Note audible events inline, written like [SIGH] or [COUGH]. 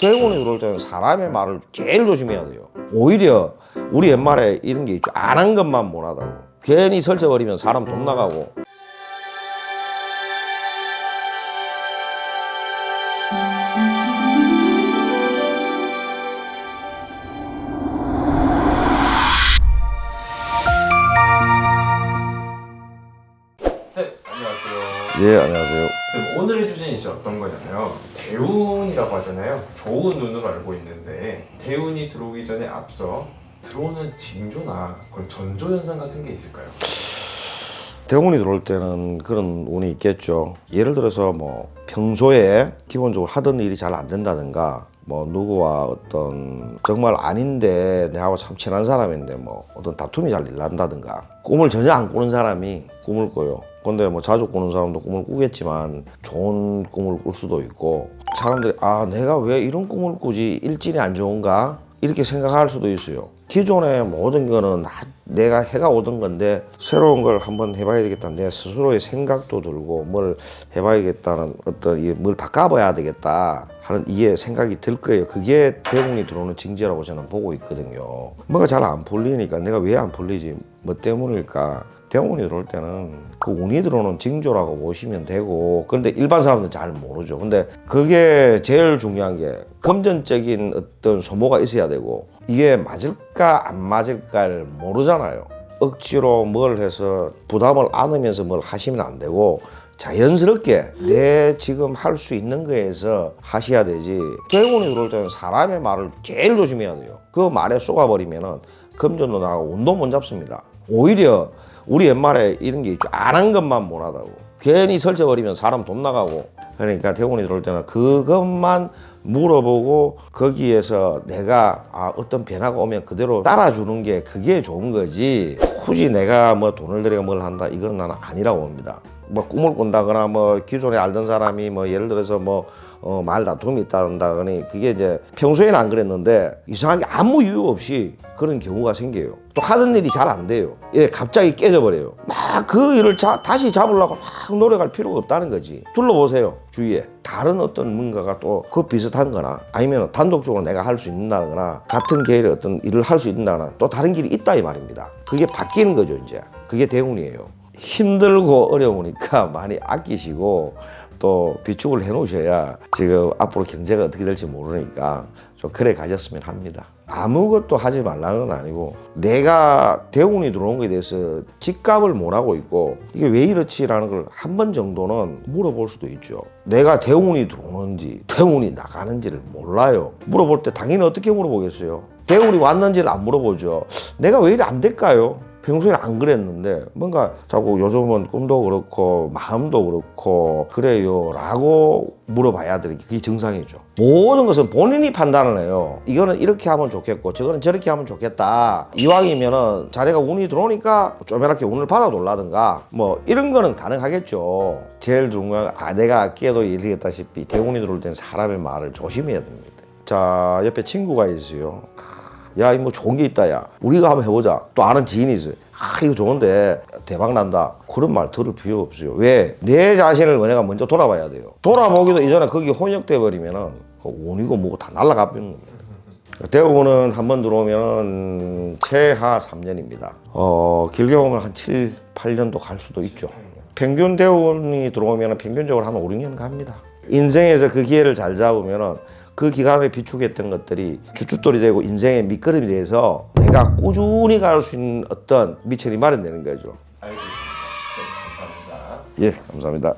대운이 들어올 때는 사람의 말을 제일 조심해야 돼요. 오히려 우리 옛말에 이런 게 있죠. 안 한 것만 못하다고. 괜히 설쳐버리면 사람 돈 나가고. 안녕하세요. 예, 안녕하세요. 쌤 오늘의 주제는 이제 어떤 거냐면요. 대운이라고 하잖아요. 좋은 눈으로 알고 있는데 대운이 들어오기 전에 앞서 들어오는 징조나 그런 전조 현상 같은 게 있을까요? 대운이 들어올 때는 그런 운이 있겠죠. 예를 들어서 뭐 평소에 기본적으로 하던 일이 잘 안 된다든가 뭐 누구와 어떤 정말 아닌데 내하고 참 친한 사람인데 뭐 어떤 다툼이 잘 일난다든가 꿈을 전혀 안 꾸는 사람이 꿈을 꿔요. 근데 뭐 자주 꾸는 사람도 꿈을 꾸겠지만 좋은 꿈을 꿀 수도 있고 사람들이 아 내가 왜 이런 꿈을 꾸지 일진이 안 좋은가 이렇게 생각할 수도 있어요. 기존의 모든 거는 다 내가 해가 오던 건데 새로운 걸 한번 해봐야 되겠다. 내 스스로의 생각도 들고 뭘 해봐야겠다는 어떤 이뭘 바꿔봐야 되겠다 하는 이게 생각이 들 거예요. 그게 대운이 들어오는 징조라고 저는 보고 있거든요. 뭐가 잘 안 풀리니까 내가 왜 안 풀리지? 뭐 때문일까? 대운이 들어올 때는 그 운이 들어오는 징조라고 보시면 되고 그런데 일반 사람들은 잘 모르죠. 근데 그게 제일 중요한 게 금전적인 어떤 소모가 있어야 되고 이게 맞을까 안 맞을까를 모르잖아요. 억지로 뭘 해서 부담을 안으면서 뭘 하시면 안 되고 자연스럽게 내 지금 할 수 있는 거에서 하셔야 되지. 대운이 들어올 때는 사람의 말을 제일 조심해야 돼요. 그 말에 쏘가버리면은 금전도 나가고 운도 못 잡습니다. 오히려 우리 옛말에 이런 게 있죠. 안 한 것만 못하다고. 괜히 설쳐버리면 사람 돈 나가고. 그러니까 대운이 들어올 때는 그것만 물어보고 거기에서 내가 아, 어떤 변화가 오면 그대로 따라주는 게 그게 좋은 거지. 굳이 내가 뭐 돈을 들여 뭘 한다 이건 나는 아니라고 봅니다. 뭐 꿈을 꾼다거나 뭐 기존에 알던 사람이 뭐 예를 들어서 뭐 어, 말 다툼이 있다거니 그게 이제 평소에는 안 그랬는데 이상하게 아무 이유 없이 그런 경우가 생겨요. 또 하던 일이 잘 안 돼요. 예, 갑자기 깨져버려요. 막 그 일을 자, 다시 잡으려고 막 노력할 필요가 없다는 거지. 둘러보세요. 주위에. 다른 어떤 뭔가가 또 그 비슷한 거나 아니면 단독적으로 내가 할 수 있다거나 같은 계열의 어떤 일을 할 수 있다거나 또 다른 길이 있다 이 말입니다. 그게 바뀌는 거죠, 이제. 그게 대운이에요. 힘들고 어려우니까 [LAUGHS] 많이 아끼시고 또 비축을 해 놓으셔야 지금 앞으로 경제가 어떻게 될지 모르니까 좀 그래 가졌으면 합니다. 아무것도 하지 말라는 건 아니고 내가 대운이 들어온 거에 대해서 직감을 못 하고 있고 이게 왜 이렇지라는 걸 한 번 정도는 물어볼 수도 있죠. 내가 대운이 들어오는지 대운이 나가는지를 몰라요. 물어볼 때 당연히 어떻게 물어보겠어요. 대운이 왔는지를 안 물어보죠. 내가 왜 이리 안 될까요? 평소에는 안 그랬는데 뭔가 자꾸 요즘은 꿈도 그렇고 마음도 그렇고 그래요 라고 물어봐야 되는 게 그게 정상이죠. 모든 것은 본인이 판단을 해요. 이거는 이렇게 하면 좋겠고 저거는 저렇게 하면 좋겠다. 이왕이면은 자네가 운이 들어오니까 쪼매랗게 운을 받아 놀라든가 뭐 이런 거는 가능하겠죠. 제일 중요한 아 내가 아끼도 얘기했다시피 대운이 들어올 땐 사람의 말을 조심해야 됩니다. 자 옆에 친구가 있어요 야, 이 뭐 좋은 게 있다, 야. 우리가 한번 해보자. 또 아는 지인이 있어요. 아, 이거 좋은데 대박 난다. 그런 말 들을 필요 없어요. 왜? 내 자신을 내가 먼저 돌아봐야 돼요. 돌아보기도 이전에 거기 혼역돼 버리면은 그 운이고 뭐고 다 날아가 버리는 겁니다. 대부분은 한 번 들어오면 최하 3년입니다. 어, 길게 보면 한 7, 8년도 갈 수도 있죠. 평균 대운이 들어오면 평균적으로 한 5, 6년 갑니다. 인생에서 그 기회를 잘 잡으면은 그 기간에 비축했던 것들이 주춧돌이 되고 인생의 밑거름이 돼서 내가 꾸준히 갈 수 있는 어떤 미천이 마련되는 거죠. 알고 있습니다. 네, 감사합니다. 예, 감사합니다.